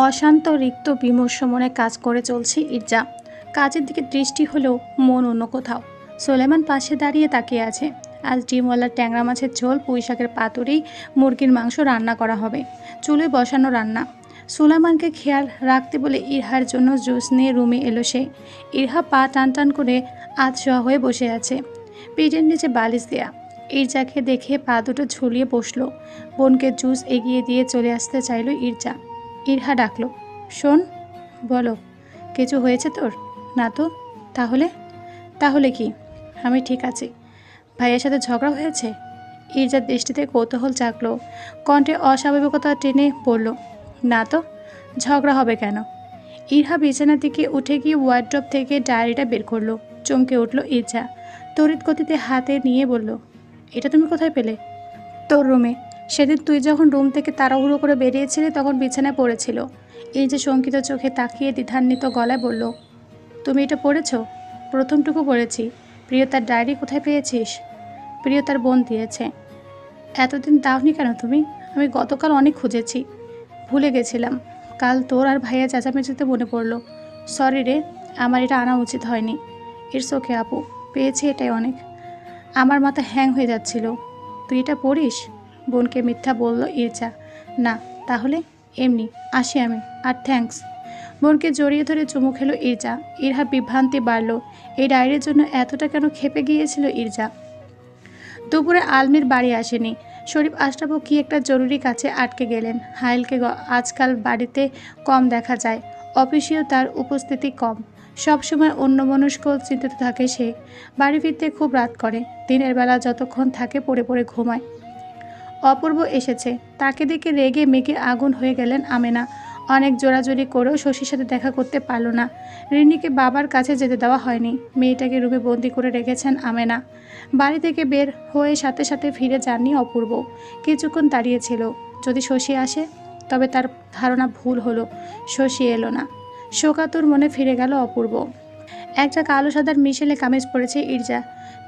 অশান্ত রিক্ত বিমর্ষ মনে কাজ করে চলছে ইরজা। কাজের দিকে দৃষ্টি হলেও মন অন্য কোথাও। সোলেমান পাশে দাঁড়িয়ে তাকিয়ে আছে। আজ ডিমওয়ালার ট্যাংরা মাছের ঝোল পুঁই শাকের পাতুরি, মুরগির মাংস রান্না করা হবে। চুলে বসানো রান্না। সুলাইমানকে খেয়াল রাখতে বলে ইরহার জন্য জুস নিয়ে রুমে এলো সে। ইরহা পা টান টান করে আধশোয়া হয়ে বসে আছে। পিঠের নিচে বালিশ দেয়া। ইরজাকে দেখে পা দুটো ঝুলিয়ে বসল। বোনকে জুস এগিয়ে দিয়ে চলে আসতে চাইলো ইরজা। ইরহা ডাকলো, শোন, বলো, কিছু হয়েছে তোর? না তো, তাহলে? তাহলে কি? আমি ঠিক আছি। ভাইয়ের সাথে ঝগড়া হয়েছে? ইরজার দৃষ্টিতে কৌতূহল জাগলো, কণ্ঠে অস্বাভাবিকতা টেনে পড়ল না তো, ঝগড়া হবে কেন? ইরহা বিছানার দিকে উঠে গিয়ে ওয়ার্ড্রপ থেকে ডায়েরিটা বের করল, চমকে উঠল ইরজা, তড়িৎ গতিতে হাতে নিয়ে বলল, এটা তুমি কোথায় পেলে? তোর রুমে সেদিন তুই যখন রুম থেকে তাড়াহুড়ো করে বেরিয়েছিলি, তখন বিছানায় পড়েছিল। এই যে শঙ্কিত চোখে তাকিয়ে দ্বিধান্বিত গলায় বলল, তুমি এটা পড়েছো? প্রথমটুকু পড়েছি। প্রিয়তার ডায়েরি কোথায় পেয়েছিস? প্রিয়তার বোন দিয়েছে। এতদিন দাওনি কেন তুমি? আমি গতকাল অনেক খুঁজেছি। ভুলে গেছিলাম। কাল তোর আর ভাইয়া চেঁচামেচিতে মনে পড়ল। সরি রে, আমার এটা আনা উচিত হয়নি। ইটস ওকে, আপু। পেয়েছি এটাই অনেক। আমার মাথা হ্যাং হয়ে যাচ্ছিল। তুই এটা পড়িস? বোনকে মিথ্যা বলল ইরজা। না, তাহলে এমনি, আসি আমি, আর থ্যাঙ্কস বোনকে জড়িয়ে ধরে চুমু খেলো ইরজা। ইরহা বিভ্রান্তি বাড়ল। এই ডায়েরির জন্য এতটা কেন খেপে গিয়েছিল ইরজা? দুপুরে আলমির বাড়ি আসেনি। শরীফ আশরাফও কি একটা জরুরি কাছে আটকে গেলেন। হাইলকে আজকাল বাড়িতে কম দেখা যায়। অফিসেও তার উপস্থিতি কম। সবসময় অন্যমনস্ক চিন্তিত থাকে সে। বাড়ি ফিরতে খুব রাত করে। দিনের বেলা যতক্ষণ থাকে পড়ে পড়ে ঘুমায়। অপূর্ব এসেছে। তাকে দেখে রেগে মেঘে আগুন হয়ে গেলেন আমেনা। অনেক জোরাজোরি করেও শশীর সাথে দেখা করতে পারল না। রিনিকে বাবার কাছে যেতে দেওয়া হয়নি। মেয়েটাকে রুমে বন্দি করে রেখেছেন আমেনা। বাড়ি থেকে বের হয়ে সাথে সাথে ফিরে যাননি অপূর্ব। কিছুক্ষণ দাঁড়িয়েছিল যদি শশী আসে, তবে তার ধারণা ভুল হলো। শশী এলো না। শোকাতুর মনে ফিরে গেল অপূর্ব। একটা কালো সাদার মিশেলে কামিজ পরেছে ইরজা।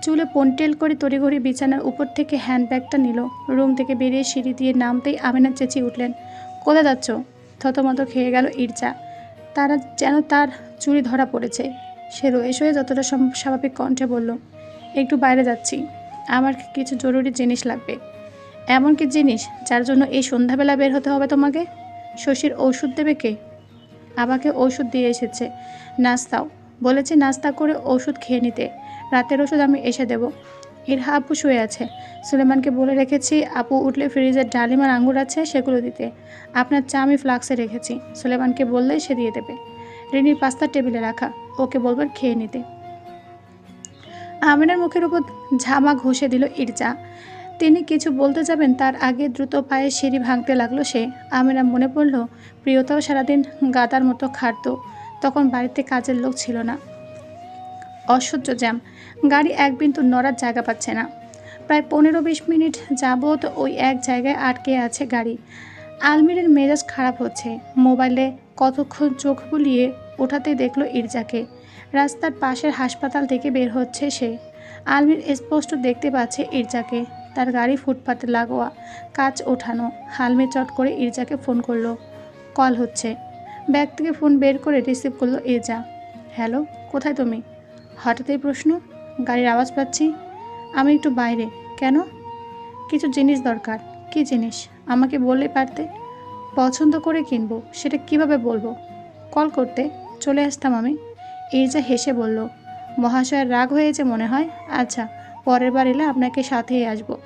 চুলে পন্টেল করে তড়িঘড়ি বিছানার উপর থেকে হ্যান্ডব্যাগটা নিল। রুম থেকে বেরিয়ে সিঁড়ি দিয়ে নামতেই আমিনা চেঁচিয়ে উঠলেন। কোথায় যাচ্ছ? থতমত খেয়ে গেল ইরজা তারা যেন তার চুরি ধরা পড়েছে। সে রয়ে শয়ে যতটা স্বাভাবিক কণ্ঠে বলল, একটু বাইরে যাচ্ছি। আমার কিছু জরুরি জিনিস লাগবে। এমন কি জিনিস যার জন্য এই সন্ধ্যাবেলা বের হতে হবে তোমাকে? শশীর ঔষধ দেবে কে? আমাকে ঔষধ দিয়ে এসেছে। নাস্তাও। বলেছে নাস্তা করে ওষুধ খেয়ে নিতে। রাতের ওষুধ আমি এসে দেব। ইরহা আপু শুয়ে আছে। সুলেমানকে বলে রেখেছি, আপু, উঠলে ফ্রিজের ডালিম আর আঙ্গুর আছে, সেগুলো দিতে। আপনার চা আমি ফ্লাক্সে রেখেছি। সুলেমানকে বললেই সে দিয়ে দেবে। রিনির পাস্তা টেবিলে রাখা। ওকে বলবেন খেয়ে নিতে। আমিনার মুখের উপর ঝামা ঘষে দিল ইরজা। তিনি কিছু বলতে যাবেন, তার আগে দ্রুত পায়ে সিঁড়ি ভাঙতে লাগল সে। আমিনা মনে পড়ল, প্রিয়তাও সারাদিন গাদার মতো খাটতো, তখন বাড়িতে কাজের লোক ছিল না। অসহ্য জ্যাম। গাড়ি এক বিন্দু নড়ার জায়গা পাচ্ছে না। প্রায় পনেরো বিশ মিনিট যাবৎ ওই এক জায়গায় আটকে আছে গাড়ি। আলমিরের মেজাজ খারাপ হচ্ছে। মোবাইলে কতক্ষণ চোখ বুলিয়ে ওঠাতে দেখল ইরজাকে। রাস্তার পাশের হাসপাতাল থেকে বের হচ্ছে সে। আলমির স্পষ্ট দেখতে পাচ্ছে ইরজাকে। তার গাড়ি ফুটপাতে লাগোয়া কাজ ওঠানো। হালমে চট করে ইরজাকে ফোন করল। কল হচ্ছে। ব্যাগ থেকে ফোন বের করে রিসিভ করল ইরজা। হ্যালো, কোথায় তুমি? হঠাৎ এই প্রশ্ন, গাড়ির আওয়াজ পাচ্ছি। আমি একটু বাইরে। কেন? কিছু জিনিস দরকার। কি জিনিস? আমাকে বললে পারতে? পছন্দ করে কিনবো, সেটা কীভাবে বলব? কল করতে। চলে আসতাম আমি। ইরজা হেসে বলল, মহাশয়ের রাগ হয়েছে মনে হয়? আচ্ছা পরের বার এলে আপনাকে সাথেই আসব।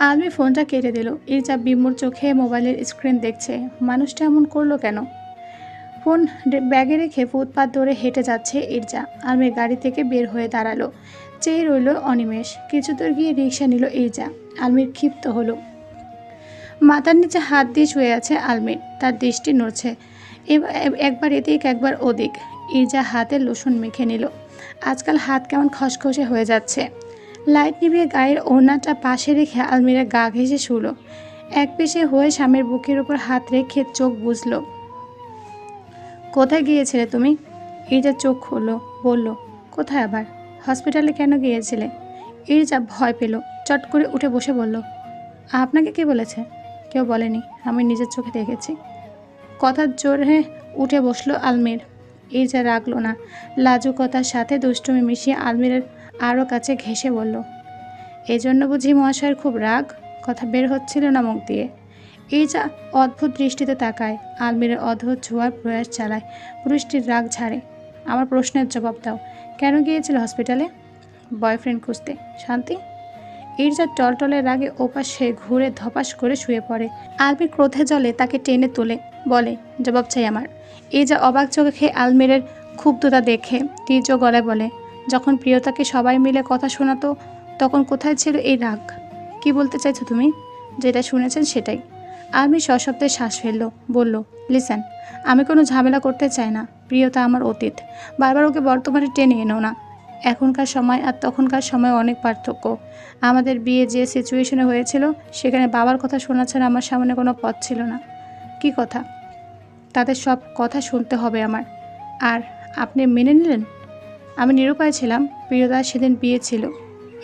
আলমি ফোনটা কেটে দিল। ইরজা বিমূর চোখে মোবাইলের স্ক্রিন দেখছে। মানুষটা এমন করল কেন? ফোন ব্যাগে রেখে ফুটপাত ধরে হেঁটে যাচ্ছে ইরজা। আলমির গাড়ি থেকে বের হয়ে দাঁড়াল। চেয়ে রইল অনিমেষ। কিছু দূর গিয়ে রিক্সা নিল ইরজা। আলমির ক্ষিপ্ত হলো। মাথার নিচে হাত দিয়ে শুয়ে আছে আলমির। তার দৃষ্টি নড়ছে। একবার এদিক, একবার ওদিক। ইরজা হাতে লোশন মেখে নিল। আজকাল হাত কেমন খসখসে হয়ে যাচ্ছে। লাইট নিভিয়ে গায়ের ওড়নাটা পাশে রেখে আলমিরা গা ঘেঁষে শুলো। এক পেশে হয়ে স্বামীর বুকের উপর হাত রেখে চোখ বুঝলো কোথায় গিয়েছিলে তুমি? ইরজা চোখ খুললো, বলল, কোথায় আবার? হসপিটালে কেন গিয়েছিলে? ইরজা ভয় পেল, চট করে উঠে বসে বলল, আপনাকে কে বলেছে? কেউ বলেনি, আমি নিজের চোখে দেখেছি। কথার জোরে উঠে বসল আলমির। যা রাখল না, লাজুকতার সাথে দুষ্টুমি মিশিয়ে আলমিরের আরও কাছে ঘেসে বলল এই জন্য বুঝি মহাশয়ের খুব রাগ? কথা বের হচ্ছিল না মুখ দিয়ে। এই যা অদ্ভুত দৃষ্টিতে তাকায়। আলমিরের অদ্ভুত ছোঁয়ার প্রয়াস চালায়। পুরুষটির রাগ ঝাড়ে। আমার প্রশ্নের জবাব দাও। কেন গিয়েছিল হসপিটালে? বয়ফ্রেন্ড খুঁজতে। শান্তি? এর ইরজা টলটলের রাগে ওপাশে ঘুরে ধপাস করে শুয়ে পড়ে। আলমির ক্রোধে জলে তাকে টেনে তোলে। বলে, জবাব চাই আমার। এই যা অবাক চোখে খেয়ে আলমিরের ক্ষুব্ধতা দেখে তীর্য গলায় বলে, যখন প্রিয়তাকে সবাই মিলে কথা শোনাতো, তখন কোথায় ছিল এই রাগ? কি বলতে চাইছো তুমি? যেটা শুনেছেন সেটাই। আলমি সশব্দে শ্বাস ফেলল, বলল লিসেন আমি কোনো ঝামেলা করতে চাই না, প্রিয়তা আমার অতীত। বারবার ওকে বর্তমানে টেনে এনো না। এখনকার সময় আর তখনকার সময় অনেক পার্থক্য। আমাদের বিয়ে যে সিচুয়েশনে হয়েছিল, সেখানে বাবার কথা শোনা ছাড়া আমার সামনে কোনো পথ ছিল না। কি কথা? তাদের সব কথা শুনতে হবে আমার। আর আপনি মেনে নিলেন? আমি নিরুপায় ছিলাম প্রিয়দার সেদিন বিয়ে ছিল।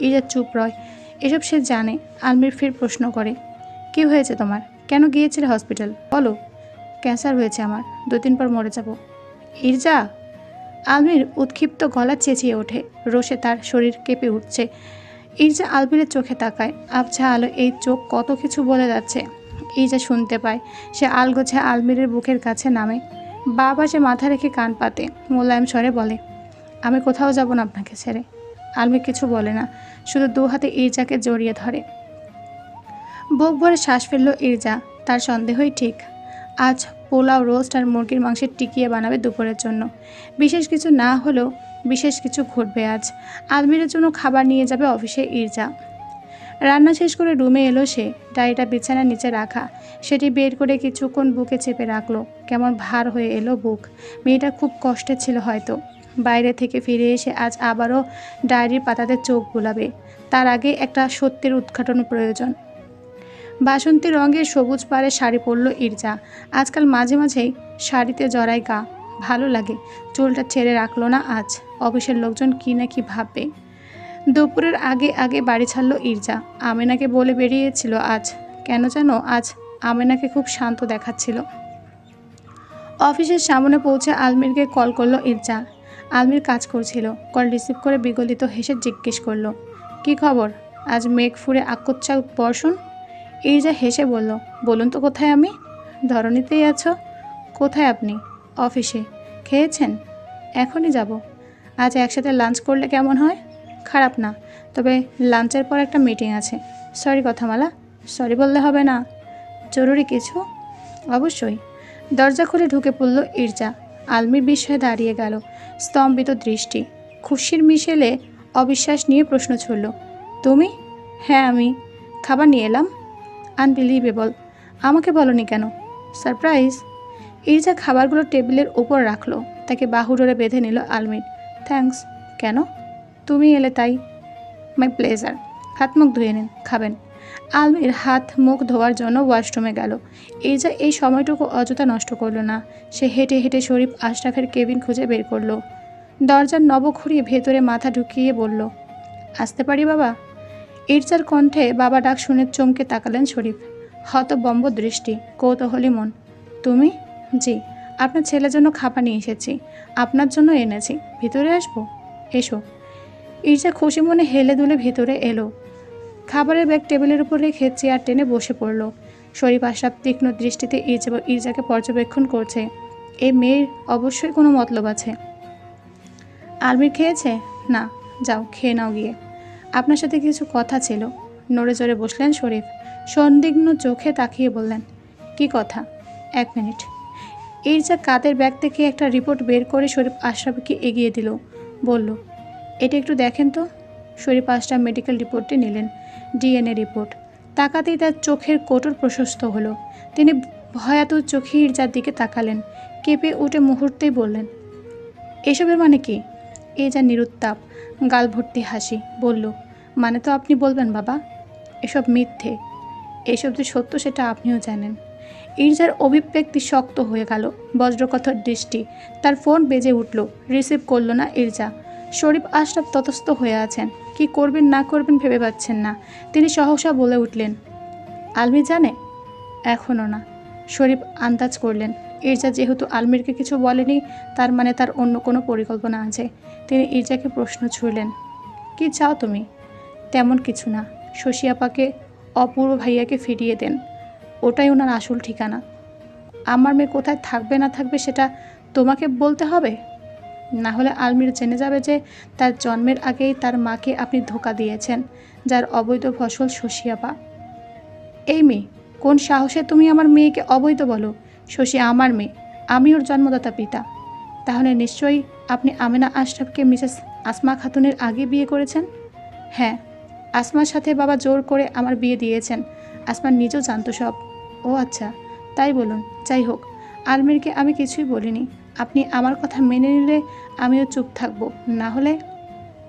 ইরা চুপ রয়, এসব সে জানে। আলমির ফির প্রশ্ন করে, কি হয়েছে তোমার? কেন গিয়েছিলে হসপিটাল? বলো। ক্যান্সার হয়েছে আমার, দুদিন পর মরে যাব। ইরজা! আলমির উৎক্ষিপ্ত গলা চেঁচিয়ে ওঠে রোষে তার শরীর কেঁপে উঠছে। ইরজা আলমিরের চোখে তাকায়, আবছা আলো এই চোখ কত কিছু বলে যাচ্ছে। ইরজা শুনতে পায়, সে আলগোছে আলমিরের বুকের কাছে নামে। বা পাশে মাথা রেখে কান পাতে মোলায়েম স্বরে বলে, আমি কোথাও যাব না আপনাকে ছেড়ে। আলমি কিছু বলে না, শুধু দু হাতে ইরজাকে জড়িয়ে ধরে। বুক ভরে শ্বাস ফেলল ইরজা, তার সন্দেহই ঠিক। আজ পোলাও রোস্ট আর মুরগির মাংসের টিকিয়ে বানাবে দুপুরের জন্য। বিশেষ কিছু না হলেও বিশেষ কিছু ঘটবে আজ। আলমিরের জন্য খাবার নিয়ে যাবে অফিসে ইরজা। রান্না শেষ করে রুমে এলো সে, ডায়েরিটা বিছানার নিচে রাখা। সেটি বের করে কিছুক্ষণ বুকে চেপে রাখল। কেমন ভার হয়ে এলো বুক। মেয়েটা খুব কষ্টে ছিল হয়তো। বাইরে থেকে ফিরে এসে আজ আবারও ডায়েরির পাতাতে চোখ বোলাবে। তার আগে একটা সত্যের উদ্ঘাটন প্রয়োজন। বাসন্তী রঙের সবুজ পাড়ে শাড়ি পরল ইরজা। আজকাল মাঝে মাঝেই শাড়িতে জড়ায় গা। ভালো লাগে, চুলটা ছেড়ে রাখল না আজ। অফিসের লোকজন কি না কি ভাববে? দুপুরের আগে আগে বাড়ি ছাড়লো ইরজা। আমেনাকে বলে বেরিয়েছিল আজ। কেন যেন আজ আমেনাকে খুব শান্ত দেখাচ্ছিল। অফিসের সামনে পৌঁছে আলমিরকে কল করল ইরজা। আলমির কাজ করছিল, কল রিসিভ করে বিগলিত হেসে জিজ্ঞেস করল, কি খবর? আজ মেঘ ফুরে আকচ্ছা বর্ষণ? ইরজা হেসে বলল, বলুন তো কোথায় আমি? ধরণীতেই আছো। কোথায় আপনি? অফিসে। খেয়েছেন? এখনই যাব। আজ একসাথে লাঞ্চ করলে কেমন হয়? খারাপ না। তবে লাঞ্চের পর একটা মিটিং আছে। সরি কথামালা। সরি বললে হবে না। জরুরি কিছু? অবশ্যই। দরজা খুলে ঢুকে পড়ল ইরজা। আলমির বিষয়ে দাঁড়িয়ে গেল। স্তম্ভিত দৃষ্টি। খুশির মিশেলে অবিশ্বাস নিয়ে প্রশ্ন ছুড়ল, তুমি? হ্যাঁ আমি। খাবার নিয়ে এলাম। আনবিলিভেবল আমাকে বলনি কেন? সারপ্রাইজ ইরজা খাবারগুলো টেবিলের উপর রাখল, তাকে বাহু বাহুডোরে বেঁধে নিল আলমির। থ্যাঙ্কস কেন? তুমি এলে তাই। মাই প্লেজার হাত মুখ ধুয়ে নিন, খাবেন। আলমির হাত মুখ ধোয়ার জন্য ওয়াশরুমে গেল। ইরজা এই সময়টুকু অযথা নষ্ট করল না, সে হেঁটে হেঁটে শরীফ আশরাফের কেবিন খুঁজে বের করল। দরজার নব ঘুরিয়ে ভেতরে মাথা ঢুকিয়ে বলল, আসতে পারি বাবা? ইরজার কণ্ঠে বাবা ডাক শুনে চমকে তাকালেন শরীফ। হতবম্ব দৃষ্টি, কৌতূহলী মন। তুমি? জি, আপনার ছেলের জন্য খাবার নিয়ে এসেছি। আপনার জন্য এনেছি। ভিতরে আসব? এসো। ইরজা খুশি মনে হেলে দুলে ভেতরে এলো। খাবারের ব্যাগ টেবিলের উপর রেখে চেয়ার টেনে বসে পড়ল। শরীফ আশরাফ তীক্ষ্ণ দৃষ্টিতে ইরজা ইরজাকে পর্যবেক্ষণ করছে। এই মেয়ের অবশ্যই কোনো মতলব আছে। আলমির খেয়েছে? না, যাও, খেয়ে নাও গিয়ে। আপনার সাথে কিছু কথা ছিল। নড়ে চড়ে বসলেন শরীফ। সন্দিগ্ন চোখে তাকিয়ে বললেন, কি কথা? এক মিনিট ইরজা কাদের ব্যাগ থেকে একটা রিপোর্ট বের করে শরীফ আশরাফকে এগিয়ে দিল। বলল, এটা একটু দেখেন তো শরীফ আশরাফ মেডিকেল রিপোর্টটি নিলেন। ডিএনএ রিপোর্ট তাকাতেই তার চোখের কোটর প্রশস্ত হলো। তিনি ভয়াত চোখে ইরজার দিকে তাকালেন। কেঁপে উঠে মুহূর্তেই বললেন, এসবের মানে কি এ যা নিরুত্তাপ, গাল ভর্তি হাসি। বলল মানে তো আপনি বলবেন, বাবা। এসব মিথ্যে। এসব যে সত্য, সেটা আপনিও জানেন। ইরজার অভিব্যক্তি শক্ত হয়ে গেল। বজ্রকথর দৃষ্টি। তার ফোন বেজে উঠল। রিসিভ করল না ইরজা। শরীফ আশরাফ ততস্থ হয়ে আছেন। কি করবেন, না করবেন ভেবে পাচ্ছেন না। তিনি সহসা বলে উঠলেন আলমি জানে? এখনও না। শরীফ আন্দাজ করলেন, ইরজা যেহেতু আলমিরকে কিছু বলেনি, তার মানে তার অন্য কোনো পরিকল্পনা আছে। তিনি ইরজাকে প্রশ্ন ছুড়লেন, কি চাও তুমি? তেমন কিছু না। শশী আপাকে, অপূর্ব ভাইয়াকে ফিরিয়ে দেন। ওটাই ওনার আসল ঠিকানা। আমার মেয়ে কোথায় থাকবে না থাকবে সেটা তোমাকে বলতে হবে? না হলে আলমির জেনে যাবে যে তার জন্মের আগেই তার মাকে আপনি ধোকা দিয়েছেন, যার অবৈধ ফসল শশিয়াপা এই মেয়ে, কোন সাহসে তুমি আমার মেয়েকে অবৈধ বলো? শশী আমার মেয়ে, আমি ওর জন্মদাতা পিতা। তাহলে নিশ্চয়ই আপনি আমিনা আশরাফকে মিসেস আসমা খাতুনের আগে বিয়ে করেছেন? হ্যাঁ আসমার সাথে বাবা জোর করে আমার বিয়ে দিয়েছেন। আসমান নিজেও জানতো সব। ও আচ্ছা তাই বলুন, যাই হোক, আলমিরকে আমি কিছুই বলিনি। আপনি আমার কথা মেনে নিলে আমিও চুপ থাকব। না হলে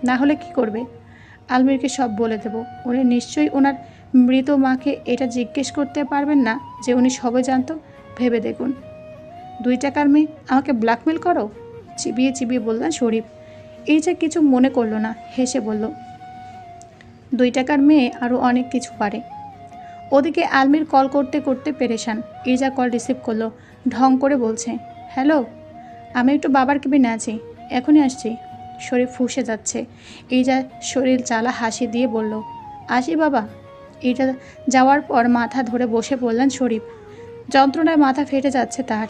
না হলে কি করবে? আলমিরকে সব বলে দেব। উনি নিশ্চয়ই ওনার মৃত মাকে এটা জিজ্ঞেস করতে পারবেন না যে উনি সবে জানতো? ভেবে দেখুন। দুই টাকার মেয়ে, আমাকে ব্ল্যাকমেল করো? চিবিয়ে চিবিয়ে বললেন শরীফ। এই যে কিছু মনে করল না, হেসে বলল দুই টাকার মেয়ে আরও অনেক কিছু পারে। ওদিকে আলমির কল করতে করতে পেরেশান। ইজা কল রিসিভ করল, ঢং করে বলছে, হ্যালো, আমি একটু বাবার কেবিনে আছি, এখনই আসছি। শরীর ফুসে যাচ্ছে। ইজা শরীর জ্বালা হাসি দিয়ে বলল, আসি বাবা। এটা যাওয়ার পর মাথা ধরে বসে পড়লেন শরীফ। যন্ত্রণায় মাথা ফেটে যাচ্ছে তার।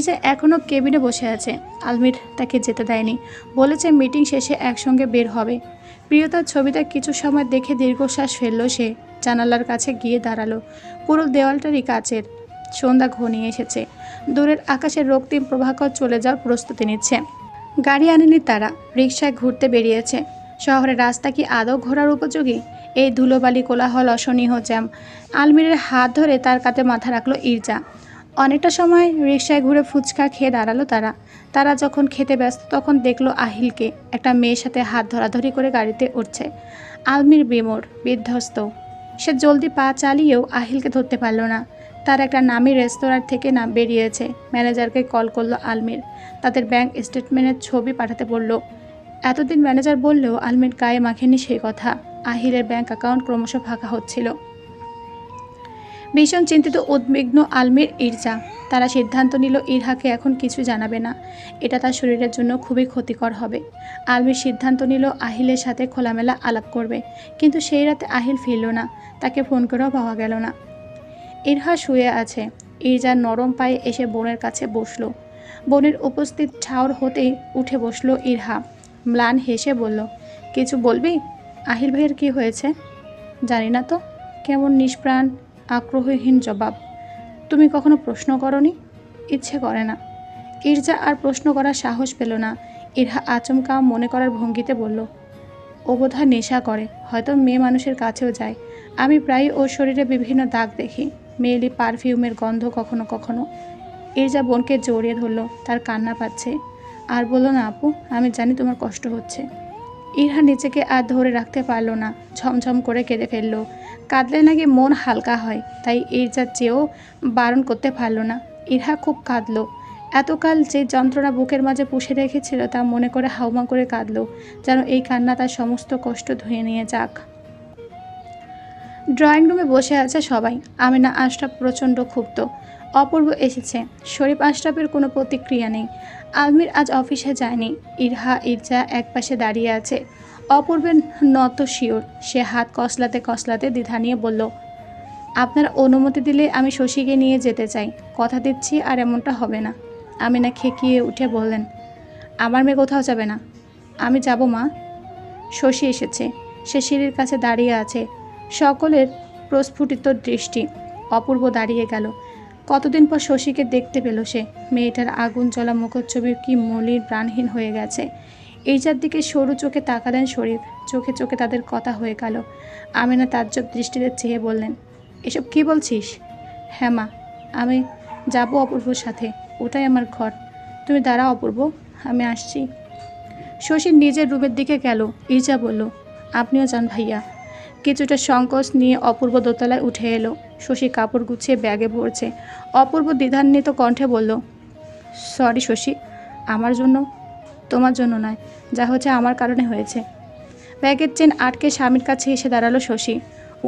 যে এখনও কেবিনে বসে আছে। আলমির তাকে যেতে দেয়নি। বলেছে মিটিং শেষে একসঙ্গে বের হবে। প্রিয়তার ছবিটা কিছু সময় দেখে দীর্ঘশ্বাস ফেলল সে। জানালার কাছে গিয়ে দাঁড়াল। পুরো দেওয়ালটারই কাচের। সন্ধ্যা ঘনিয়ে এসেছে। দূরের আকাশের রক্তিম প্রভাকর চলে যাওয়ার প্রস্তুতি নিচ্ছে। গাড়ি আনেনি তারা। রিকশায় ঘুরতে বেরিয়েছে। শহরের রাস্তা কি আদৌ ঘোরার উপযোগী? এই ধুলোবালি কোলাহল অসহনীয় জ্যাম। আলমিরের হাত ধরে তার কাতে মাথা রাখল ইরজা। অনেকটা সময় রিকশায় ঘুরে ফুচকা খেয়ে দাঁড়াল তারা। তারা যখন খেতে ব্যস্ত, তখন দেখল আহিলকে একটা মেয়ের সাথে হাত ধরাধরি করে গাড়িতে উঠছে। আলমির বেমোর, বিধ্বস্ত। সে জলদি পা চালিয়েও আহিলকে ধরতে পারল না। তার একটা নামি রেস্তোরাঁ থেকে না বেরিয়েছে। ম্যানেজারকে কল করল আলমির। তাদের ব্যাংক স্টেটমেন্টের ছবি পাঠাতে বলল, এতদিন ম্যানেজার বললেও আলমির গায়ে মাখেনি সেই কথা। আহিলের ব্যাংক অ্যাকাউন্ট ক্রমশ ফাঁকা হচ্ছিল। ভীষণ চিন্তিত উদ্বিগ্ন আলমির ইরজা। তারা সিদ্ধান্ত নিল, ইরহাকে এখন কিছু জানাবে না। এটা তার শরীরের জন্য খুবই ক্ষতিকর হবে। আলমির সিদ্ধান্ত নিল, আহিলের সাথে খোলামেলা আলাপ করবে। কিন্তু সেই রাতে আহিল ফিরল না। তাকে ফোন করেও পাওয়া গেল না। ইরহা শুয়ে আছে। ইরজা নরম পায়ে এসে বোনের কাছে বসল। বোনের উপস্থিত ঠাউর হতেই উঠে বসল ইরহা। ম্লান হেসে বলল, কিছু বলবি? আহিল ভাইয়ের কি হয়েছে? জানি না তো। কেমন নিষ্প্রাণ? আগ্রহহীন জবাব। তুমি কখনো প্রশ্ন করনি? ইচ্ছে করে না। ইরজা আর প্রশ্ন করার সাহস পেল না। ইরহা আচমকা মনে করার ভঙ্গিতে বলল ও বোধহয় নেশা করে। হয়তো মেয়ে মানুষের কাছেও যায়। আমি প্রায় ওর শরীরে বিভিন্ন দাগ দেখি। মেয়েলি পারফিউমের গন্ধ কখনো কখনো। ইরজা বোনকে জড়িয়ে ধরলো, তার কান্না পাচ্ছে। আর বলল না আপু, আমি জানি তোমার কষ্ট হচ্ছে। ইরহা নিজেকে আর ধরে রাখতে পারল না। ঝমঝম করে কেঁদে ফেলল। কাঁদলে নাকি মন হালকা হয়, তাই ইরজার চেয়েও বারণ করতে পারল না। ইরহা খুব কাঁদলো। এতকাল যে যন্ত্রণা বুকের মাঝে পুষে রেখেছিল, তা মনে করে হাউমা করে কাঁদলো, যেন এই কান্না তার সমস্ত কষ্ট ধুয়ে নিয়ে যাক। ড্রয়িং রুমে বসে আছে সবাই। আমিনা আশরাফ প্রচণ্ড ক্ষুব্ধ। অপূর্ব এসেছে। শরীফ আশরাফের কোনো প্রতিক্রিয়া নেই। আলমির আজ অফিসে যায়নি। ইরহা, ইরজা একপাশে দাঁড়িয়ে আছে। অপূর্বের নত শিওর। সে হাত কসলাতে কসলাতে দ্বিধা নিয়ে বলল, আপনার অনুমতি দিলে আমি শশীকে নিয়ে যেতে চাই। কথা দিচ্ছি আর এমনটা হবে না। আমি না খেকিয়ে উঠে বললেন, আমার মেয়ে কোথাও যাবে না। আমি যাব, মা। শশী এসেছে। সে সিঁড়ির কাছে দাঁড়িয়ে আছে। সকলের প্রস্ফুটিত দৃষ্টি অপূর্ব দাঁড়িয়ে গেল। কতদিন পর শশীকে দেখতে পেল সে। মেয়েটার আগুন জ্বলা মুখচ্ছবি কি মলির প্রাণহীন হয়ে গেছে। এইটার দিকে সরু চোখে তাকালেন শরীফ চোখে চোখে তাদের কথা হয়ে গেল। আমিনা তাজ্জব দৃষ্টিতে চেয়ে বললেন, এসব কি বলছিস? হ্যাঁ মা, আমি যাব অপূর্বর সাথে। ওটাই আমার ঘর। তুমি দাঁড়া অপূর্ব, আমি আসছি। শশী নিজের রুমের দিকে গেল। ইজা বলল, আপনিও যান ভাইয়া। কিছুটা সংকোচ নিয়ে অপূর্ব দোতলায় উঠে এলো। শশী কাপড় গুছিয়ে ব্যাগে ভরছে অপূর্ব দ্বিধান্বিত কণ্ঠে বলল, সরি শশী, আমার জন্য তোমার জন্য নয়, যা হচ্ছে আমার কারণে হয়েছে। ব্যাগের চেন আটকে স্বামীর কাছে এসে দাঁড়াল শশী।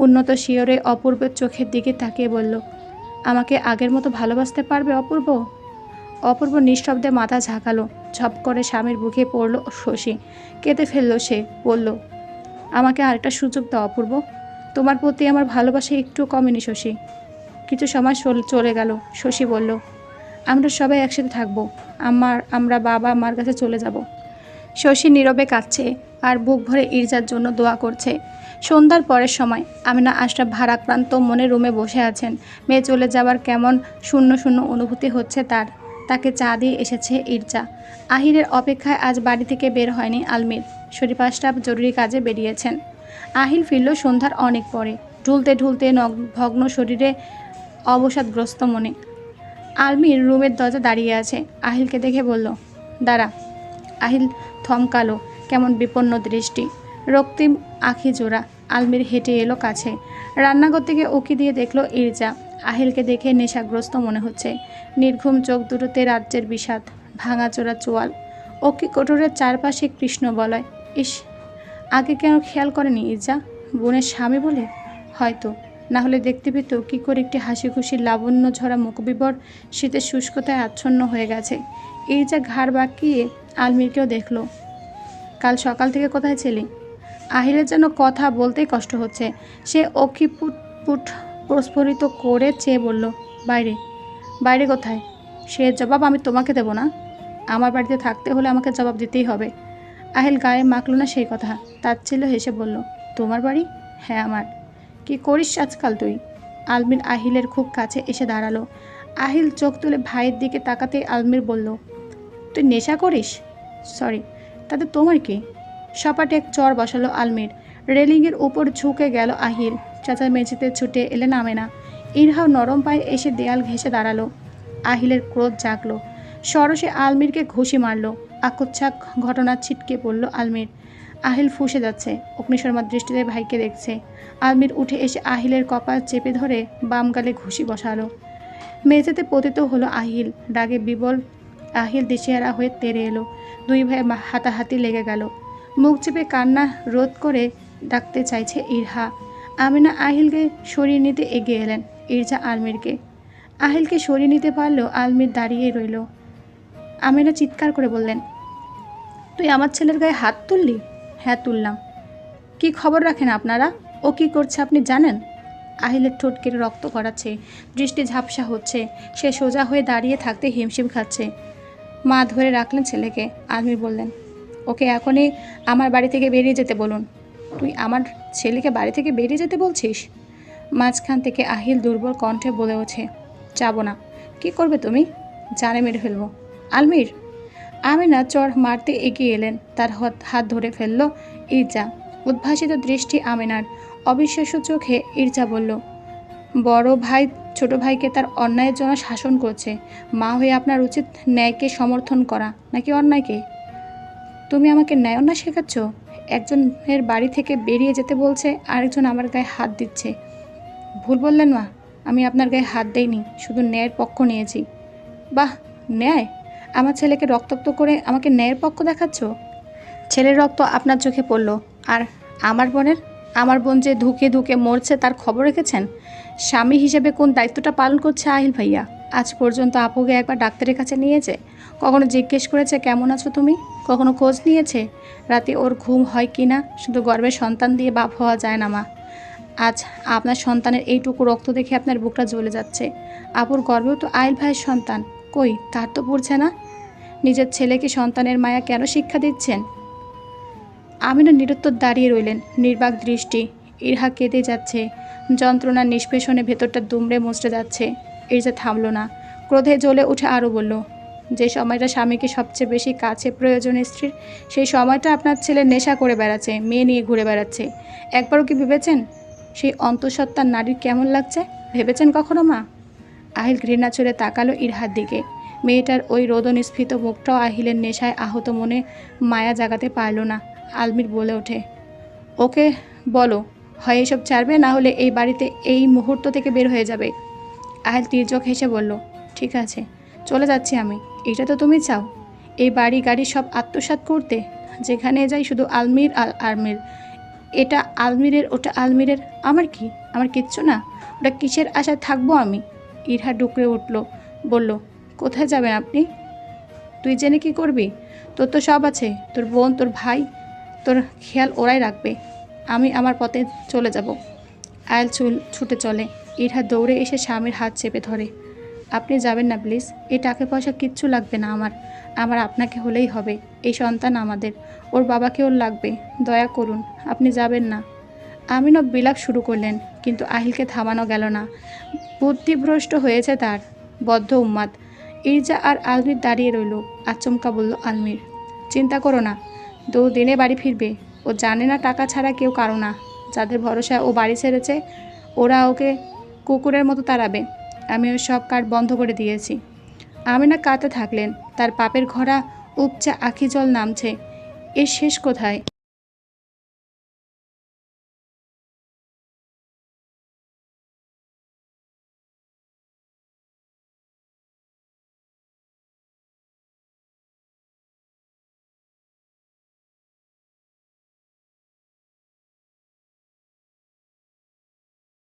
উন্নত শিয়রে অপূর্বের চোখের দিকে তাকিয়ে বলল, আমাকে আগের মতো ভালোবাসতে পারবে অপূর্ব? অপূর্ব নিঃশব্দে মাথা ঝাঁকালো, ঝপ করে স্বামীর বুকে পড়ল শশী। কেঁদে ফেলল সে, বলল, আমাকে আরেকটা সুযোগ দাও অপূর্ব। তোমার প্রতি আমার ভালোবাসা একটু কমেনি শশী। কিছু সময় চলে গেল। শশী বলল আমরা সবাই একসাথে থাকব। আমার, আমরা বাবা মার কাছে চলে যাব। শশী নীরবে কাঁদছে আর বুক ভরে ইরজার জন্য দোয়া করছে। সন্ধ্যার পরের সময় আমিনা আশরাফ ভারাক্রান্ত মনে রুমে বসে আছেন। মেয়ে চলে যাওয়ার কেমন শূন্য শূন্য অনুভূতি হচ্ছে তার। তাকে চা দিয়ে এসেছে ইরজা। আহিরের অপেক্ষায় আজ বাড়ি থেকে বের হয়নি আলমির। শরীফ আশরাফ জরুরি কাজে বেরিয়েছেন। আহিল ফিরল সন্ধ্যার অনেক পরে। ঢুলতে ঢুলতে ভগ্ন শরীরে অবসাদগ্রস্ত মনে। আলমির রুমের দরজা দাঁড়িয়ে আছে। আহিলকে দেখে বলল, দাঁড়া। আহিল থমকালো, কেমন বিপন্ন দৃষ্টি। রক্তিম আখি জোড়া, আলমির হেঁটে এলো কাছে। রান্নাঘর থেকে উকি দিয়ে দেখল ইরজা। আহিলকে দেখে নেশাগ্রস্ত মনে হচ্ছে। নির্ঘুম চোখ দুটোতে রাজ্যের বিষাদ, ভাঙাচোরা চোয়াল। ওকি কোটরের চারপাশে কৃষ্ণ বলয়। ইস, আগে কেন খেয়াল করেনি ইরজা? বোনের স্বামী বলে? হয়তো। না হলে দেখতে পেত কী করে একটি হাসি খুশি লাবণ্য ঝরা মুখবিবর শীতের শুষ্কতায় আচ্ছন্ন হয়ে গেছে। ইরজা ঘাড় বাঁকিয়ে আলমিরকেও দেখল। কাল সকাল থেকে কোথায় ছিলি? আহিলের যেন কথা বলতেই কষ্ট হচ্ছে। সে অক্ষি পুট পুট প্রস্ফুরিত করে চেয়ে বলল, বাইরে বাইরে কোথায়? সে জবাব আমি তোমাকে দেব না। আমার বাড়িতে থাকতে হলে আমাকে জবাব দিতেই হবে। আহিল গায়ে মাখল না সেই কথা। তার ছিল হেসে বলল, তোমার বাড়ি? হ্যাঁ আমার। কি করিস আজকাল তুই? আলমির আহিলের খুব কাছে এসে দাঁড়াল। আহিল চোখ তুলে ভাইয়ের দিকে তাকাতেই আলমির বলল, তুই নেশা করিস? সরি তাতে তোমার কি? সপাটে এক চর বসালো আলমির। রেলিংয়ের উপর ঝুঁকে গেল আহিল। চাচা মেঝেতে ছুটে এলে নামে না। ইরহাও নরম পায়ে এসে দেয়াল ঘেঁষে দাঁড়াল। আহিলের ক্রোধ জাগলো। সরসে আলমিরকে ঘুষি মারলো। আকচ্ছাক ঘটনা ছিটকে পড়ল আলমির। আহিল ফুঁসে যাচ্ছে। অগ্নিশর্মার দৃষ্টিতে ভাইকে দেখছে। আলমির উঠে এসে আহিলের কপাল চেপে ধরে বাম গালে ঘুষি বসালো। মেঝেতে পতিত হলো আহিল। রাগে বিবল আহিল দিশেহারা হয়ে তেড়ে এলো। দুই ভাই হাতাহাতি লেগে গেল। মুখ চেপে কান্না রোধ করে ডাকতে চাইছে ইরহা আমিনা আহিলকে সরিয়ে নিতে এগিয়ে এলেন ইরজা আলমিরকে। আহিলকে সরিয়ে নিতে পারলেও আলমির দাঁড়িয়ে রইল। আমিনা চিৎকার করে বললেন, তুই আমার ছেলের গায়ে হাত তুললি? হ্যাঁ তুললাম। কি খবর রাখেন আপনারা? ও কি করছে আপনি জানেন? আহিলের ঠোঁট কেটে রক্ত করাচ্ছে দৃষ্টি ঝাপসা হচ্ছে, সে সোজা হয়ে দাঁড়িয়ে থাকতে হিমশিম খাচ্ছে। মা ধরে রাখলেন ছেলেকে, আলমির বললেন, ওকে এখনই আমার বাড়ি থেকে বেরিয়ে যেতে বলুন। তুই আমার ছেলেকে বাড়ি থেকে বেরিয়ে যেতে বলছিস? মাঝখান থেকে আহিল দুর্বল কণ্ঠে বলে ওঠে, যাব না। কি করবে তুমি? জানে মেরে ফেলব। আলমির আমিনা চর মারতে এগিয়ে এলেন। তার হাত ধরে ফেলল ইরজা। উদ্ভাসিত দৃষ্টি আমিনার। অবিশ্বাস্য চোখে ইরজা বলল, বড় ভাই, ছোট ভাইকে তার অন্যায়ের জন্য শাসন করছে। মা হয়ে আপনার উচিত ন্যায়কে সমর্থন করা, নাকি অন্যায়কে? তুমি আমাকে ন্যায় অন্যায় শেখাচ্ছ? একজনের বাড়ি থেকে বেরিয়ে যেতে বলছে, আরেকজন আমার গায়ে হাত দিচ্ছে। ভুল বললেন মা, আমি আপনার গায়ে হাত দেইনি, শুধু ন্যায়ের পক্ষ নিয়েছি। বাহ, ন্যায়? আমার ছেলেকে রক্তাক্ত করে আমাকে ন্যায়ের পক্ষ দেখাচ্ছ? ছেলের রক্ত আপনার চোখে পড়ল। আর আমার বোনের? আমার বোন যে ধুকে ধুকে মরছে তার খবর রেখেছেন? স্বামী হিসেবে কোন দায়িত্বটা পালন করছে আহিল ভাইয়া? আজ পর্যন্ত আপুকে একবার ডাক্তারের কাছে নিয়েছে? কখনো জিজ্ঞেস করেছে, কেমন আছো তুমি? কখনো খোঁজ নিয়েছে? রাতে ওর ঘুম হয় কি না? শুধু গর্বের সন্তান দিয়ে বাপ হওয়া যায় না, মা। আজ আপনার সন্তানের এইটুকু রক্ত দেখে আপনার বুকটা জ্বলে যাচ্ছে। আপুর গর্ভেও তো আইল ভাইয়ের সন্তান। কই, তার তো পড়ছে না? নিজের ছেলেকে সন্তানের মায়া কেন শিক্ষা দিচ্ছেন? আমিনা নিরুত্তর দাঁড়িয়ে রইলেন, নির্বাক দৃষ্টি। ইরহা কেঁদে যাচ্ছে যন্ত্রণার নিষ্পেষণে ভেতরটা দুমড়ে মুচড়ে যাচ্ছে। ইরজা থামলো না, ক্রোধে জ্বলে উঠে আরও বলল, যে সময়টা স্বামীকে সবচেয়ে বেশি কাছে প্রয়োজন স্ত্রীর, সেই সময়টা আপনার ছেলে নেশা করে বেড়াচ্ছে, মেয়ে নিয়ে ঘুরে বেড়াচ্ছে। একবারও কি ভেবেছেন? সেই অন্তঃসত্ত্বার নারীর কেমন লাগছে? ভেবেছেন কখনো মা? আহিল ঘৃণা চড়ে তাকালো ইরহার দিকে। মেয়েটার ওই রোদনস্ফীত মুখটাও আহিলের নেশায় আহত মনে মায়া জাগাতে পারল না, আলমির বলে ওঠে। ওকে বলো, হয় এসব ছাড়বে না হলে এই বাড়িতে এই মুহূর্ত থেকে বের হয়ে যাবে? আহিল তির্যক হেসে বলল, ঠিক আছে, চলে যাচ্ছি আমি, এটা তো তুমি চাও। এই বাড়ি গাড়ি সব আত্মসাৎ করতে, যেখানে যাই শুধু আলমির আল আলমির এটা আলমিরের, ওটা আলমিরের, আমার কি? আমার কিচ্ছু না, ওটা কিসের আশায় থাকব আমি? ইরহা ডুকরে উঠল, বলল কোথায় যাবেন আপনি? তুই জেনে কি করবি? তোর তো সব আছে। তোর বোন, তোর ভাই, তোর খেয়াল ওরাই রাখবে। আমি আমার পথে চলে যাব। আয়াল চুল ছুটে চলে। ইরহা দৌড়ে এসে স্বামীর হাত চেপে ধরে। আপনি যাবেন না, প্লিজ। এই টাকা পয়সা কিচ্ছু লাগবে না আমার। আমার আপনাকে হলেই হবে। এই সন্তান আমাদের। ওর বাবাকে ওর লাগবে। দয়া করুন, আপনি যাবেন না। আমিনও বিলাপ শুরু করলেন, কিন্তু আহিলকে থামানো গেল না। বুদ্ধিভ্রষ্ট হয়েছে তার বদ্ধ উন্মাদ ইরজা আর আলমির দাঁড়িয়ে রইল। আচমকা বলল, আলমির, চিন্তা করো না। দুদিনে বাড়ি ফিরবে। ও জানে না টাকা ছাড়া কেউ কারও না। যাদের ভরসায় ও বাড়ি ছেড়েছে, ওরা ওকে কুকুরের মতো তাড়াবে। আমি ওর সব কার্ড বন্ধ করে দিয়েছি। আমিনা কাতে থাকলেন। তার পাপের ঘোড়া উপচা আখি জল নামছে। এর শেষ কোথায়?